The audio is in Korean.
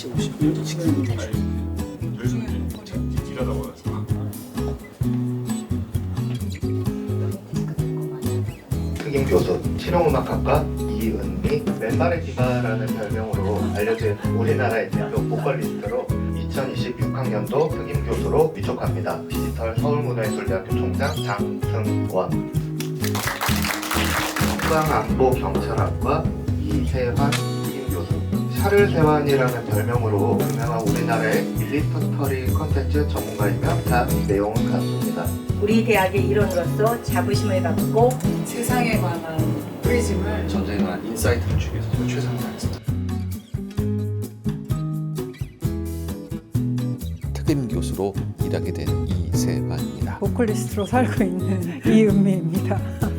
같이 오시고 식사도 해주고 저희는 일하다 와서 흑인 교수, 실용음악학과 이은미, 왼발의 디바라는 별명으로 알려진 우리나라의 대표 보컬리스트로 2026학년도 흑인 교수로 위촉합니다. 디지털 서울문화예술대학교 총장 장승원, 국방안보경찰학과 이세환 샤를세환이라는 별명으로 유명한 우리나라의 밀리터리 컨텐츠 전문가이며 자 내용은 같습니다. 우리 대학의 일원으로서 자부심을 갖고 세상에 관한 프리즘을 전쟁에 관한 인사이트를 주기 위해서 저 최선을 다했습니다. 특임 교수로 일하게 된 이세환입니다. 보컬리스트로 살고 있는 이은미입니다.